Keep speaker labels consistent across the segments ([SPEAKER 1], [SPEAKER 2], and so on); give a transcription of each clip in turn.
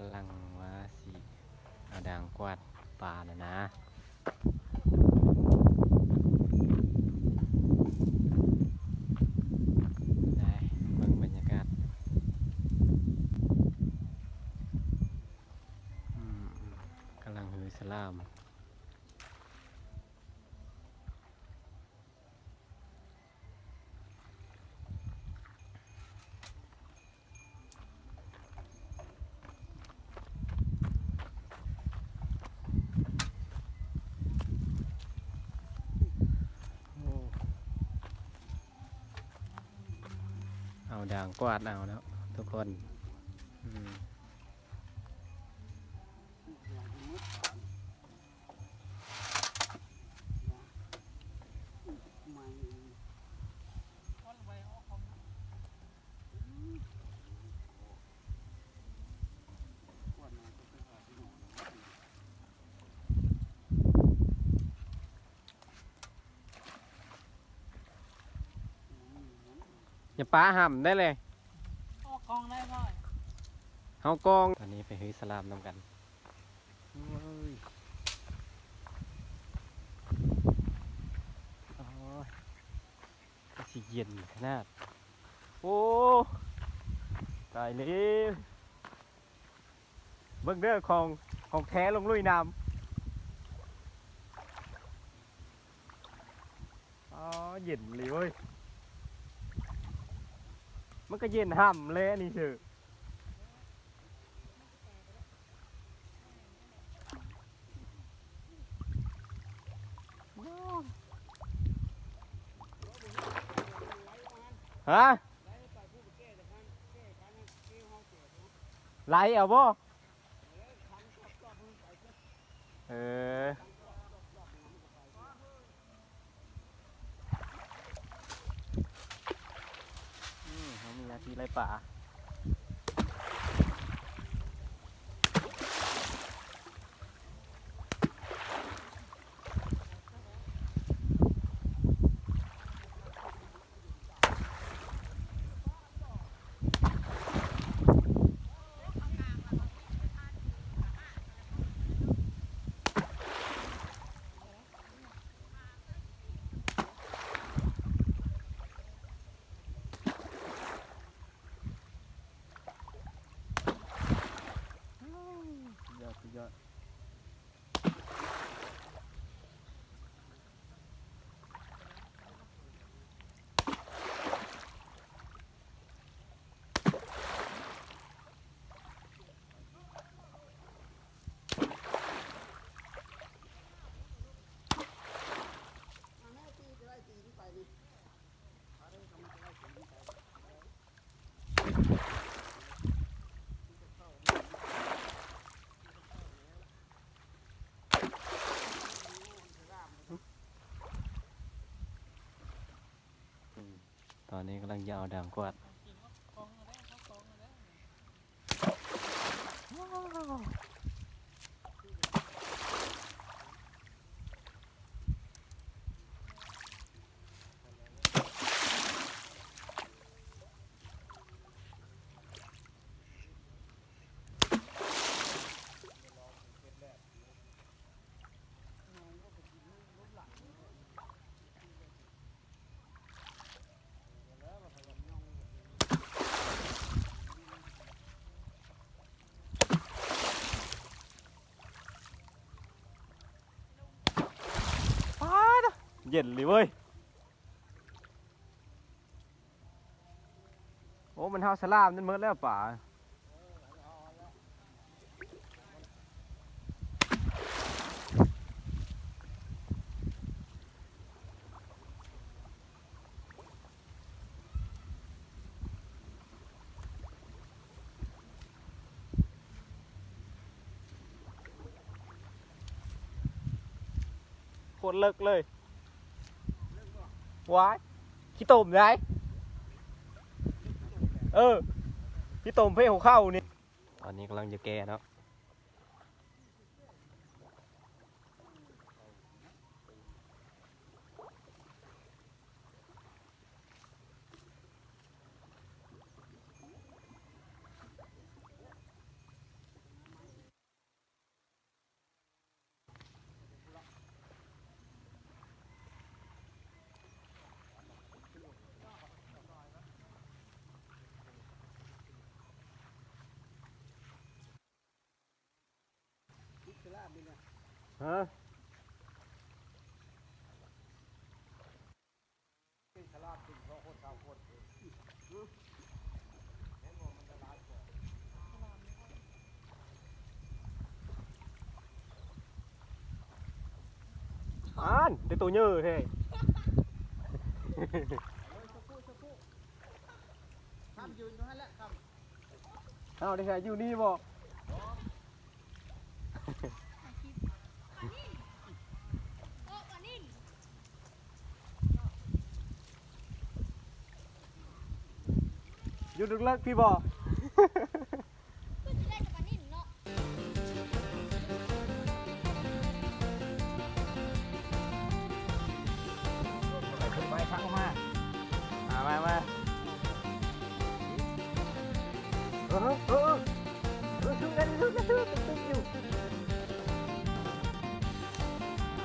[SPEAKER 1] กำลังว่าสิเอาด่างกวาดป่านะนะ ได้เบิ่งบรรยากาศอืมกำลังหือสลาม โอ้ เอาด่างกวาดเอาแล้วทุกคน อย่าป้าห่ำได้เลย
[SPEAKER 2] ออกกองได้บ่อย
[SPEAKER 1] เฮากอง ตอนนี้ไปฮื้อสลามนำกันโอ้ยโอ้ยก็สิเย็นขนาด โอ้ตายเลยเบิ่งเด้อของของแท้ลงลุยน้ำอ๋อเย็นเลยเว้ย มันก็เย็นห่ำเลยอันนี้เถอะฮะไหลเอาบ่เออม เขามีหนป่าสุดยอดสุดยอดต อนนี้กำลังจะเอาด่างกวาด
[SPEAKER 2] กองได้เขากองได้
[SPEAKER 1] ป้าด เย็นเลยเว้ย โอ้ มันเท่าสลามนั่นเมื่อแล้วป่าโคตรเลิกเลย ว้ายขี้ตมได้เออขพี่ตมเพ่หัวเข้านี่ตอนนี้กำลังจะแก่เนาะ ฮะอ่านได้ตัวเยอะเท่
[SPEAKER 3] ทำยืนอยู่นั่นแหละครับ
[SPEAKER 1] เอาได้แค่อยู่นี่บ่
[SPEAKER 4] โอ้ปลานิ่น
[SPEAKER 1] อยู่ดึกเลิกพี่บ่
[SPEAKER 4] ก็จะได้กับปลานิ่นเนาะ
[SPEAKER 3] ขึ้นไปพักมา
[SPEAKER 1] มามามาเออเออเออชุกกันชุกกันชุกตึ๊กตึ๊กอยู่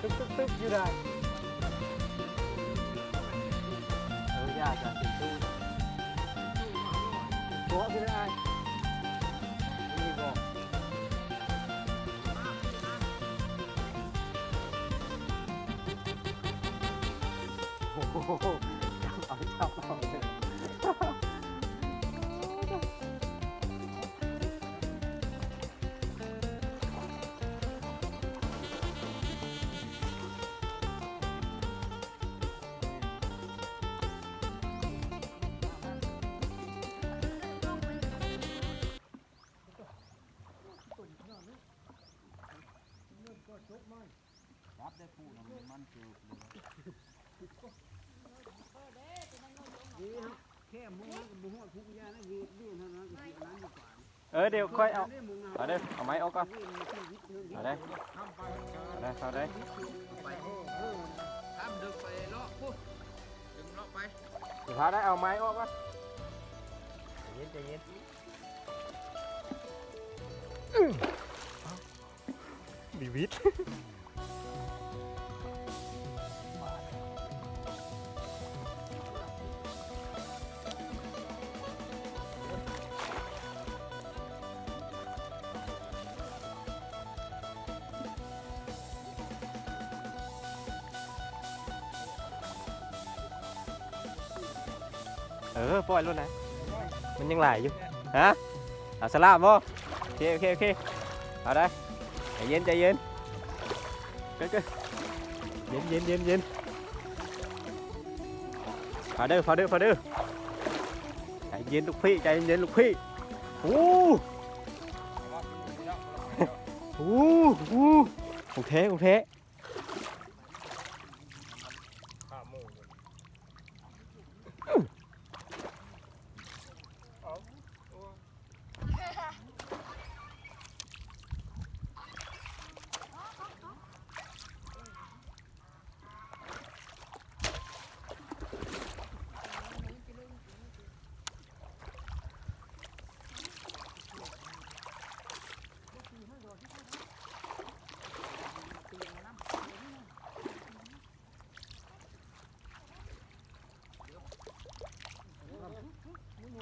[SPEAKER 1] ตึ๊กตึ๊กตึ๊กอยู่ได้เออยากจะติด ตู้ตัวคือได้นี่บ่โอ้โห เท่า
[SPEAKER 3] นั้นก็สินั้นดีกว่า
[SPEAKER 1] เออเดี๋ยวค่อยเอา
[SPEAKER 3] ได้มึง
[SPEAKER 1] เอาเด้อเอาไม้ออกก่อน
[SPEAKER 3] วีมีชีวิตนึง
[SPEAKER 1] เอาได้เอาได้เอาได้
[SPEAKER 3] ไปทำดึกไปเลาะปุ๊บดึงเลาะไป
[SPEAKER 1] สุดท้ายได้เอาไม้ออกก่อน
[SPEAKER 3] เย็นใจเย็น
[SPEAKER 1] บีวิท เออปล่อยรถนะมันยังไหลอยู่ฮะเอาสลามบ่โอเคโอเคโอเคเอาได้ใจเย็นใจเย็นเกิดเกิดเย็นเย็นเย็นเย็นฟาเดอร์ฟาเดอร์ฟาเดอร์ใจเย็นลูกพี่ใจเย็นลูกพี่โอ้โหโอ้โหของแ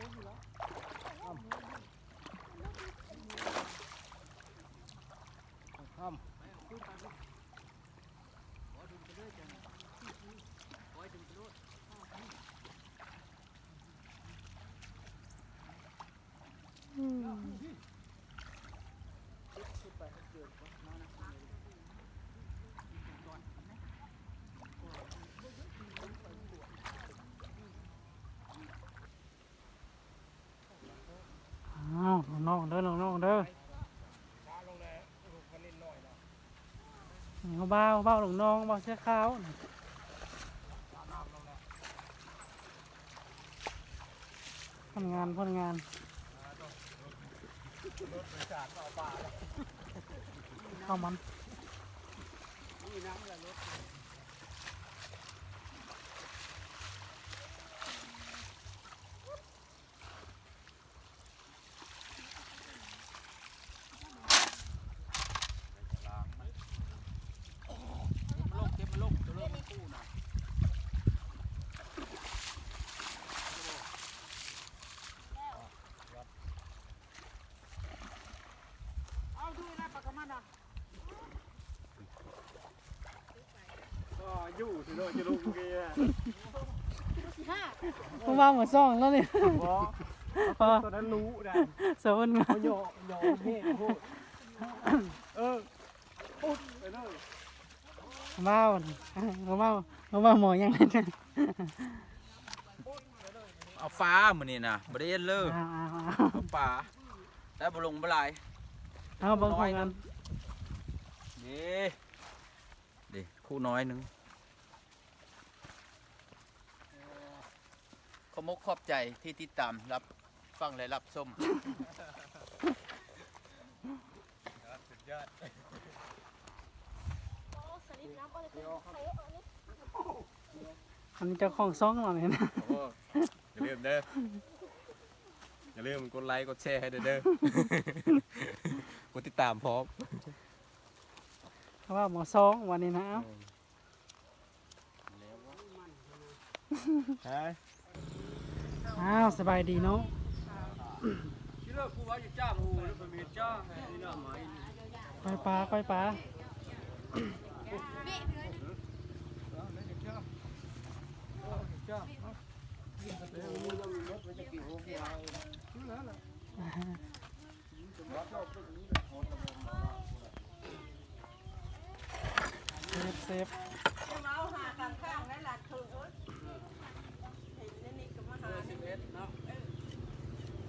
[SPEAKER 1] ท้ของแท้
[SPEAKER 2] อ้าวน้องเด้อน้องเด้อเขา บ้าเบ้าหลงน้องบ้าเสื้อขาวทำงานพนงานเข้ามัน
[SPEAKER 3] มาลงเก็บมาลงตัวลงมันคู่นะ
[SPEAKER 2] เอาดูนะปากกามันอะ
[SPEAKER 1] ก็อยู่ที่โน่นจะลุกเกี้ย
[SPEAKER 4] สิห้า
[SPEAKER 2] ผมว่าเหมือนซ่องแล้วนี่
[SPEAKER 1] บอ
[SPEAKER 2] พอ
[SPEAKER 1] ตอนนั้นรู้นะ
[SPEAKER 2] โซนมา
[SPEAKER 1] เขาโยโยเฮ่พูดเออพูดไปเลย
[SPEAKER 2] ว้าวเขาว่าเขาว่าหมอยังไงนะ
[SPEAKER 3] เอาฟ้ามื้อนี้นะบ่ได้เย็นเลย
[SPEAKER 2] เอาเอาเอา
[SPEAKER 3] เอาป่าแล้วบ่ลงบ่หลาย
[SPEAKER 2] เอาเบิ่งของกัน
[SPEAKER 3] นี่ดิคู่น้อยหนึงขอ มกขอบใจที่ติดตามรับฟังและรับชม
[SPEAKER 4] โอ้สลิปน้ำอะไรกันใครเอาอันนี้
[SPEAKER 2] อันนี้เจ้าของซ่องเราเนี่ยนะ
[SPEAKER 1] โอ้อย่าลืมเด้ออย่าลืมกดไลค์กดแชร์ให้เด้อเด้อกดติดตามพร้อม
[SPEAKER 2] เขาว่าหมอซ่องวันนี้นะเอา
[SPEAKER 1] ฮะ
[SPEAKER 2] อ้าวสบายดีเนาะ
[SPEAKER 3] ชื่อกูว่าจะจ้างกูแล้วบ่มีจ้างนี่น่ะหมาย
[SPEAKER 2] ก้อยปลาก้อยปลา
[SPEAKER 4] ไปเลย
[SPEAKER 2] เซฟเซฟ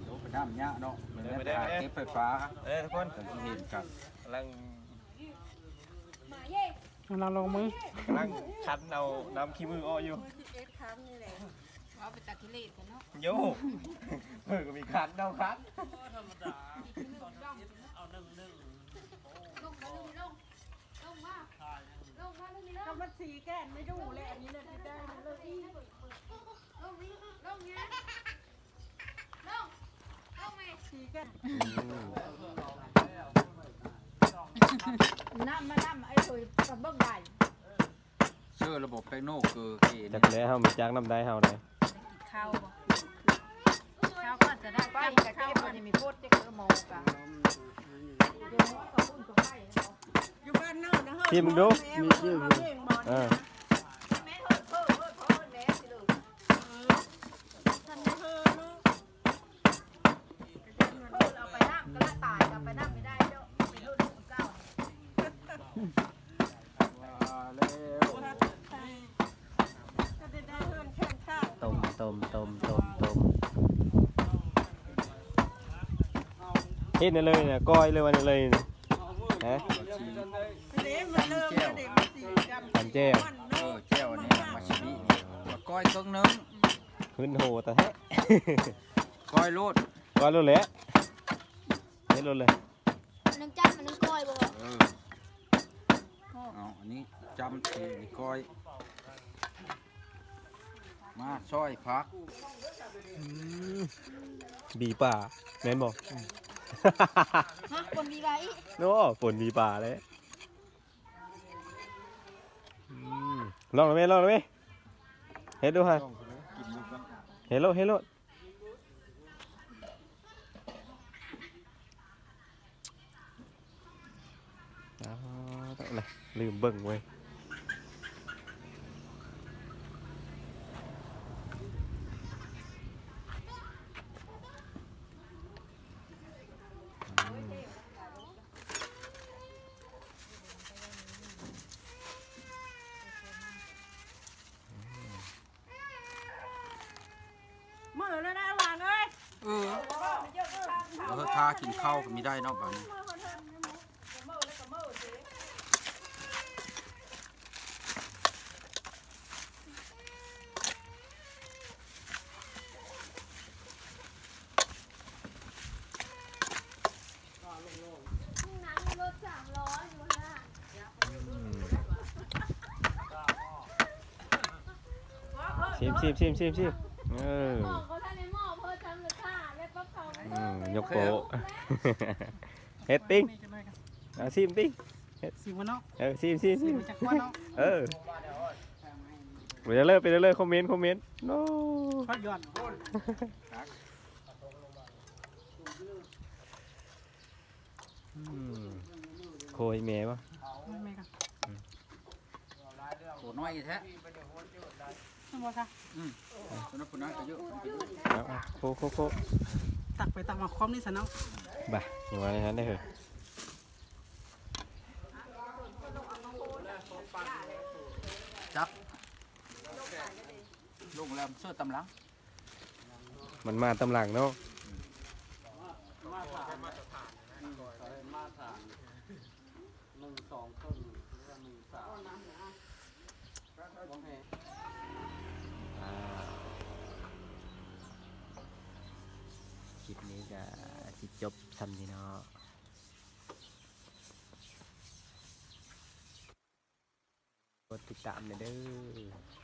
[SPEAKER 3] โอ้ไป น้ำยะเนาะมันได้ไปหาเก็บไฟฟ้า
[SPEAKER 1] เอ้ยทุกคน
[SPEAKER 3] กันเห็นกัน
[SPEAKER 1] กำลัง
[SPEAKER 4] หมาเย่
[SPEAKER 2] เราลงมือกำ
[SPEAKER 1] ลังคั้นเอาน้ำขี้มืออ้ออยู่
[SPEAKER 4] เอาไปตัดกิเลสกันเนาะ
[SPEAKER 1] โยเพิ่งก็มีคั้นเอาคั้น
[SPEAKER 4] ลงมาลงลงลงมาลงมาลงนี่ล
[SPEAKER 5] ก็
[SPEAKER 4] ง
[SPEAKER 5] มันสีแก้นไม่ดูเลยอันนี้เลยที่ได้มันเลยอี
[SPEAKER 4] ลงนี่ลงนี่ลงลงไหม
[SPEAKER 5] สีแก้ น
[SPEAKER 1] อืม
[SPEAKER 5] น้ำมาน้ำไอ้ถุยกับเบิ้งใหญ่
[SPEAKER 3] เชื่อระบบแป้งโนเกอร์เก
[SPEAKER 1] จั
[SPEAKER 3] นี่
[SPEAKER 1] กแล้วเฮามีจักน้ำได้เฮาได้
[SPEAKER 5] ข้าวบ่ข้าวก็จะได้ไปกับเก็บมันมีโพดเจ๊กระโมกะอยู่บ้านนอกนะเฮ้ย
[SPEAKER 1] พี่มึงดู
[SPEAKER 5] มีชื่ออยู่
[SPEAKER 1] เออ
[SPEAKER 5] ไปน้ำไม่ได้เจ้าเป็นรุ่นของเก้าก็ได้ได้เพื่อนแข่งข้าง
[SPEAKER 1] ต้มต้มต้มต้มต้มเฮ็ดนั่นเลยเนี่ยก้อยเลยวันนั้นเลยเนี่ยฮะ
[SPEAKER 5] เด็กมันเริ่มแล้วเด็กมันสีดำ
[SPEAKER 1] ทำแจ้ว
[SPEAKER 3] เออแก้วนี่มาชิมินี่มาก้อยเครื่องนึง
[SPEAKER 1] ขึ้นโหแต่แท้
[SPEAKER 3] ก้อยโลด
[SPEAKER 1] ก้อยรู้แล้ว เฮ็ดรู้เลย
[SPEAKER 4] มันนึงจับมันนึงกลอยบ่
[SPEAKER 3] เออเอาอันนี้จำเทนี่ก้อย มาซอยพัก
[SPEAKER 1] บีป่าแม่นบ่
[SPEAKER 4] ฮะคนมีไร
[SPEAKER 1] โน้ฝนบีป่าเลยอืมลองเลยไหมลองเลยไหมเฮ็ดดูฮะเฮ็ดโลดเฮ็ดโลดอ้าวต้องเลยลืมเบิ่งเว้ย嗯
[SPEAKER 5] มือแล้วนะหวานเอ้ย
[SPEAKER 3] เออเออทากินข้าวก็มีได้เนอกบ้านนี้
[SPEAKER 5] เชิ
[SPEAKER 1] มชิมชิมชิมชิมเออ
[SPEAKER 4] หมอเขาท่านในหม้อเพิ่นทำเลยค่ะแล้วปั๊บเขา
[SPEAKER 1] อืมยกโปะเฮ็ดติ้ง
[SPEAKER 2] นี่จะได้กัน
[SPEAKER 1] เอาซิมติ้ง
[SPEAKER 2] สิวันเนาะ
[SPEAKER 1] เออซิมซิม
[SPEAKER 2] สิ
[SPEAKER 1] ซิม
[SPEAKER 2] มันจะคว้าเนาะ
[SPEAKER 1] เออไปเรื่อยๆไปเรื่อยๆคอมเมนต์คอมเมนต์โน้
[SPEAKER 2] คว้าย้อน
[SPEAKER 1] อืมโคยเมย์ปะ
[SPEAKER 2] ไม่ไม่กัน
[SPEAKER 3] ตัวน้อยแท้
[SPEAKER 2] ไม่หมดค่ะ
[SPEAKER 3] ตัวนั้นคนนั้นก็เยอะ
[SPEAKER 1] เอาเอาโคโคโค
[SPEAKER 2] ตักไปตักมาคอมนี่ซะเนาะ
[SPEAKER 1] บ่าอย่ามาในนั้นได้เหรอ
[SPEAKER 3] จับลงแล้วเสื้อตำหลัง
[SPEAKER 1] มันมาตำหลังเนาะคลิปนี้ นี้ก็สิจบซ้ำนี่เนาะกดติดตามเด้อ